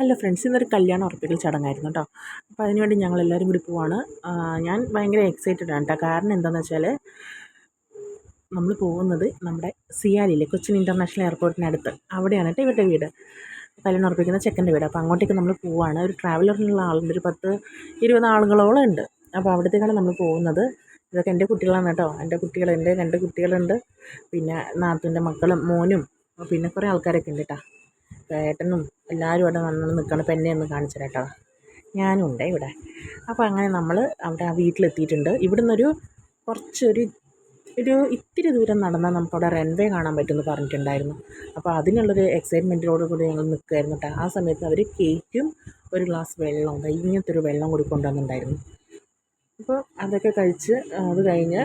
Hello friends ഇന്നൊരു കല്യാണം ഉറപ്പിക്കൽ ചടങ്ങായിരുന്നു കേട്ടോ അപ്പോൾ അതിനുവേണ്ടി ഞങ്ങൾ എല്ലാവരും കൂടി പോവാണ്. ഞാൻ ഭയങ്കര എക്സൈറ്റഡ് ആണ് കേട്ടോ കാരണം എന്താണെന്ന് വെച്ചാൽ നമ്മൾ പോകുന്നത് നമ്മുടെ സിയാലിലെ കൊച്ചിൻ ഇന്റർനാഷണൽ എയർപോർട്ടിനടുത്ത് അവിടെയാണ് കേട്ടോ ഇവരുടെ വീട്. കല്യാണം ഉറപ്പിക്കുന്ന ചെക്കന്റെ വീട്. അപ്പോൾ അങ്ങോട്ടേക്ക് നമ്മൾ പോവുകയാണ് ഒരു ട്രാവലറിനുള്ള ആളുണ്ട്. ഒരു പത്ത് ഇരുപത് ആളുകളോളം ഉണ്ട്. അപ്പോൾ അവിടത്തേക്കാണ് നമ്മൾ പോകുന്നത്. ഇതൊക്കെ എന്റെ കുട്ടികളാണ് കേട്ടോ എന്റെ കുട്ടികൾ എന്റെ രണ്ട് കുട്ടികളുണ്ട്. പിന്നെ നാത്തൂന്റെ മക്കളും മോനും പിന്നെ കുറേ ആൾക്കാരൊക്കെ ഉണ്ട് കേട്ടോ ഏട്ടനും എല്ലാവരും അവിടെ വന്ന് നിൽക്കണം. അപ്പം എന്നെ ഒന്ന് കാണിച്ചു കേട്ടോ. ഞാനും ഉണ്ട് ഇവിടെ. അപ്പോൾ അങ്ങനെ നമ്മൾ അവിടെ ആ വീട്ടിലെത്തിയിട്ടുണ്ട്. ഇവിടെ നിന്നൊരു കുറച്ചൊരു ഒരു ഇത്തിരി ദൂരം നടന്നാൽ നമുക്കവിടെ റൺവേ കാണാൻ പറ്റുമെന്ന് പറഞ്ഞിട്ടുണ്ടായിരുന്നു. അപ്പോൾ അതിനുള്ളൊരു എക്സൈറ്റ്മെന്റിനോട് കൂടി ഞങ്ങൾ നിൽക്കുകയായിരുന്നു കേട്ടോ. ആ സമയത്ത് അവർ കേക്കും ഒരു ഗ്ലാസ് വെള്ളവും ഇങ്ങനത്തെ ഒരു വെള്ളം കൂടി കൊണ്ടുവന്നിട്ടുണ്ടായിരുന്നു. അപ്പോൾ അതൊക്കെ കഴിച്ച് അത് കഴിഞ്ഞ്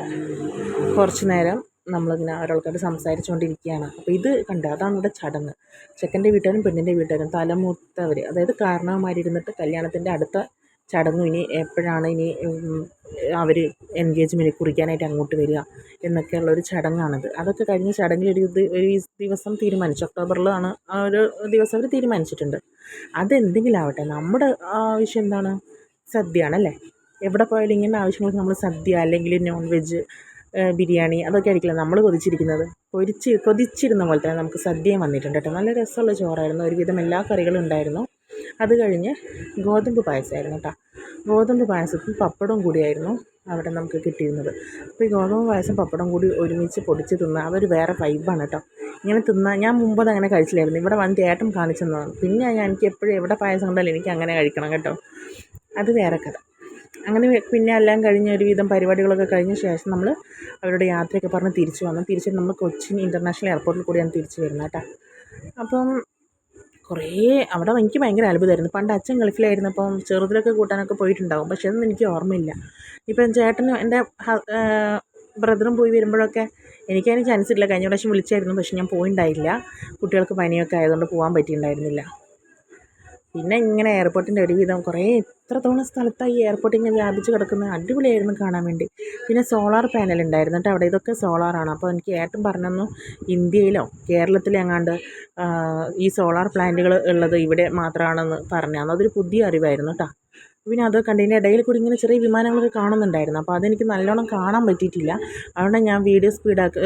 കുറച്ച് നേരം നമ്മളിങ്ങനെ ഒരാൾക്കാർ സംസാരിച്ചുകൊണ്ടിരിക്കുകയാണ് അപ്പോൾ ഇത് കണ്ടോ? അതാണ് ഇവിടെ ചടങ്ങ്. ചെക്കന്റെ വീട്ടുകാരും പെണ്ണിന്റെ വീട്ടുകാരും തലമൂത്തവർ അതായത് കാരണവന്മാരിരുന്നിട്ട് കല്യാണത്തിന്റെ അടുത്ത ചടങ്ങ് ഇനി എപ്പോഴാണ് ഇനി അവർ എൻഗേജ്മെന്റ് കുറിക്കാനായിട്ട് അങ്ങോട്ട് വരിക എന്നൊക്കെയുള്ള ഒരു ചടങ്ങാണിത്. അതൊക്കെ കഴിഞ്ഞ ചടങ്ങിൽ ഒരു ഒരു ദിവസം തീരുമാനിച്ചു. ഒക്ടോബറിലാണ് ആ ഒരു ദിവസം അവർ തീരുമാനിച്ചിട്ടുണ്ട്. അതെന്തെങ്കിലും ആവട്ടെ നമ്മുടെ ആവശ്യം എന്താണ്? സദ്യയാണല്ലേ? എവിടെ പോയാലും ഇങ്ങനെ ആവശ്യങ്ങൾക്ക് നമ്മൾ സദ്യ അല്ലെങ്കിൽ നോൺ വെജ് ബിരിയാണി അതൊക്കെ ആയിരിക്കില്ല നമ്മൾ കൊതിച്ചിരിക്കുന്നത്? കൊതിച്ച് കൊതിച്ചിരുന്ന പോലെ തന്നെ നമുക്ക് സദ്യയും വന്നിട്ടുണ്ട് കേട്ടോ. നല്ല രസമുള്ള ചോറായിരുന്നു. ഒരുവിധം എല്ലാ കറികളും ഉണ്ടായിരുന്നു. അത് കഴിഞ്ഞ് ഗോതമ്പ് പായസമായിരുന്നു കേട്ടോ. ഗോതമ്പ് പായസത്തിൽ പപ്പടവും കൂടിയായിരുന്നു അവിടെ നമുക്ക് കിട്ടിയിരുന്നത്. അപ്പോൾ ഈ ഗോതമ്പ് പായസം പപ്പടം കൂടി ഒരുമിച്ച് പൊടിച്ച് തിന്ന അതൊരു വേറെ വൈബാണ് കേട്ടോ. ഇങ്ങനെ തിന്നാൽ ഞാൻ മുമ്പത് അങ്ങനെ കഴിച്ചില്ലായിരുന്നു. ഇവിടെ വന്ന് ഏട്ടം കാണിച്ചു തന്നതാണ്. പിന്നെ ഞാൻ എനിക്ക് എപ്പോഴും എവിടെ പായസം കണ്ടാലും എനിക്ക് അങ്ങനെ കഴിക്കണം കേട്ടോ. അത് വേറെ കഥ. അങ്ങനെ പിന്നെ എല്ലാം കഴിഞ്ഞ് ഒരുവിധം പരിപാടികളൊക്കെ കഴിഞ്ഞ ശേഷം നമ്മൾ അവരുടെ യാത്രയൊക്കെ പറഞ്ഞ് തിരിച്ചു വന്നു. തിരിച്ച് നമ്മൾ കൊച്ചിൻ ഇന്റർനാഷണൽ എയർപോർട്ടിൽ കൂടിയാണ് തിരിച്ചു വരുന്നത് കേട്ടോ. അപ്പം കുറേ അവിടെ എനിക്ക് ഭയങ്കര അത്ഭുതമായിരുന്നു. പണ്ട് അച്ഛൻ ഗൾഫിലായിരുന്നപ്പം ചെറുതിലൊക്കെ കൂട്ടാനൊക്കെ പോയിട്ടുണ്ടാകും പക്ഷേ അതൊന്നും എനിക്ക് ഓർമ്മയില്ല. ഇപ്പം ചേട്ടനും എന്റെ ബ്രദറും പോയി വരുമ്പോഴൊക്കെ എനിക്കതിന് ചാൻസ് ഇല്ല. കഴിഞ്ഞ പ്രാവശ്യം വിളിച്ചായിരുന്നു പക്ഷേ ഞാൻ പോയിണ്ടായില്ല. കുട്ടികൾക്ക് പനിയൊക്കെ ആയതുകൊണ്ട് പോകാൻ പറ്റിയിട്ടുണ്ടായിരുന്നില്ല. പിന്നെ ഇങ്ങനെ എയർപോർട്ടിന്റെ ഒരുവിധം കുറേ എത്രത്തോളം സ്ഥലത്താണ് ഈ എയർപോർട്ട് ഇങ്ങനെ വ്യാപിച്ച് കിടക്കുന്നത് അടിപൊളിയായിരുന്നു കാണാൻ വേണ്ടി. പിന്നെ സോളാർ പാനൽ ഉണ്ടായിരുന്നു കേട്ടോ അവിടെ. ഇതൊക്കെ സോളാറാണ് അപ്പോൾ എനിക്ക് ഏറ്റവും പറഞ്ഞു ഇന്ത്യയിലോ കേരളത്തിലോ എങ്ങാണ്ട് ഈ സോളാർ പ്ലാന്റുകൾ ഉള്ളത് ഇവിടെ മാത്രമാണെന്ന് പറഞ്ഞു. അതൊരു പുതിയ അറിവായിരുന്നു കേട്ടോ പിന്നെ അത് കണ്ടതിന്റെ ഇടയിൽ കൂടി ഇങ്ങനെ ചെറിയ വിമാനങ്ങളൊക്കെ കാണുന്നുണ്ടായിരുന്നു. അപ്പോൾ അതെനിക്ക് നല്ലോണം കാണാൻ പറ്റിയിട്ടില്ല. അതുകൊണ്ട് ഞാൻ വീഡിയോ സ്പീഡാക്കി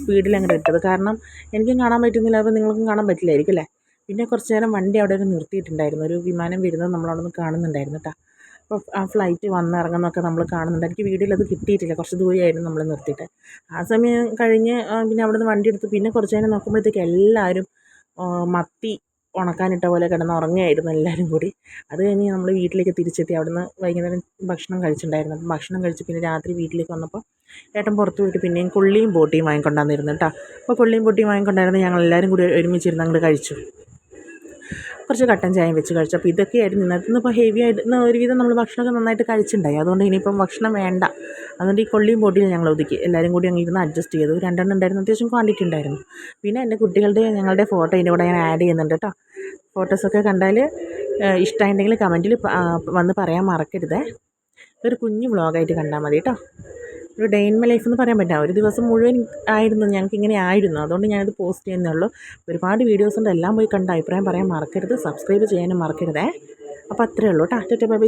സ്പീഡിൽ അങ്ങോട്ട് ഇട്ടത്. കാരണം എനിക്കും കാണാൻ പറ്റുന്നില്ല. അപ്പോൾ നിങ്ങൾക്കും കാണാൻ പറ്റില്ലായിരിക്കും അല്ലേ പിന്നെ കുറച്ച് നേരം വണ്ടി അവിടെ ഒരു നിർത്തിയിട്ടുണ്ടായിരുന്നു. ഒരു വിമാനം വരുന്നത് നമ്മളവിടെ നിന്ന് കാണുന്നുണ്ടായിരുന്നു കേട്ടോ അപ്പോൾ ആ ഫ്ലൈറ്റ് വന്നിറങ്ങുന്നൊക്കെ നമ്മൾ കാണുന്നുണ്ട്. എനിക്ക് വീഡിയോയിൽ അത് കിട്ടിയിട്ടില്ല. കുറച്ച് ദൂരെയായിരുന്നു നമ്മൾ നിർത്തിയിട്ട്. ആ സമയം കഴിഞ്ഞ് പിന്നെ അവിടെ നിന്ന് വണ്ടി എടുത്ത് പിന്നെ കുറച്ച് നേരം നോക്കുമ്പോഴത്തേക്ക് എല്ലാവരും മത്തി ഉണക്കാനിട്ട പോലെ കിടന്ന് ഉറങ്ങുകയായിരുന്നു എല്ലാവരും കൂടി. അത് കഴിഞ്ഞ് നമ്മൾ വീട്ടിലേക്ക് തിരിച്ചെത്തി. അവിടുന്ന് വൈകുന്നേരം ഭക്ഷണം കഴിച്ചിട്ടുണ്ടായിരുന്നു. ഭക്ഷണം കഴിച്ച് പിന്നെ രാത്രി വീട്ടിലേക്ക് വന്നപ്പോൾ ഏട്ടൻ പുറത്ത് പോയിട്ട് പിന്നെയും കൊള്ളിയും ബോട്ടിയും വാങ്ങിക്കൊണ്ടാന്നിരുന്നു കേട്ടോ അപ്പോൾ കൊള്ളിയും ബോട്ടിയും വാങ്ങിക്കൊണ്ടായിരുന്നു ഞങ്ങൾ എല്ലാവരും കൂടി ഒരുമിച്ചിരുന്ന് അങ്ങോട്ട് കഴിച്ചു. കുറച്ച് കട്ടൻ ചായയും വെച്ച് കഴിച്ചു അപ്പോൾ ഇതൊക്കെയായിരുന്നു ഇന്നത്തെ ഇപ്പോൾ ഹെവി ആയിട്ട് ഇന്ന് ഒരുവിധം നമ്മൾ ഭക്ഷണമൊക്കെ നന്നായിട്ട് കഴിച്ചിട്ടുണ്ടായി. അതുകൊണ്ട് ഇനിയിപ്പം ഭക്ഷണം വേണ്ട. അതുകൊണ്ട് ഈ കൊള്ളിയും പൊടിയും ഞങ്ങൾ ഒതുക്കി. എല്ലാവരും കൂടി അങ്ങ് ഇരുന്ന് അഡ്ജസ്റ്റ് ചെയ്തു. രണ്ടെണ്ണം ഉണ്ടായിരുന്നു. അത്യാവശ്യം ക്വാണ്ടിറ്റി ഉണ്ടായിരുന്നു. പിന്നെ എന്റെ കുട്ടികളുടെ ഞങ്ങളുടെ ഫോട്ടോ ഇതിന്റെ കൂടെ ഞാൻ ആഡ് ചെയ്യുന്നുണ്ട് കേട്ടോ ഫോട്ടോസൊക്കെ കണ്ടാൽ ഇഷ്ടമായിട്ടുണ്ടെങ്കിൽ കമന്റിൽ വന്ന് പറയാൻ മറക്കരുതേ. ഒരു കുഞ്ഞു വ്ളോഗായിട്ട് കണ്ടാൽ മതി കേട്ടോ ഒരു ഡേ ഇൻ മൈ ലൈഫ് എന്ന് പറയാൻ പറ്റില്ല. ഒരു ദിവസം മുഴുവൻ ആയിരുന്നു ഞങ്ങൾക്ക് ഇങ്ങനെ ആയിരുന്നു. അതുകൊണ്ട് ഞാനത് പോസ്റ്റ് ചെയ്യുന്നേ ഉള്ളൂ. ഒരുപാട് വീഡിയോസ് ഉണ്ട് എല്ലാം പോയി കണ്ട അഭിപ്രായം പറയാൻ മറക്കരുത്. സബ്സ്ക്രൈബ് ചെയ്യാനും മറക്കരുതേ. അപ്പോൾ അത്രയേ ഉള്ളൂ ടാറ്റ ബൈ ബൈ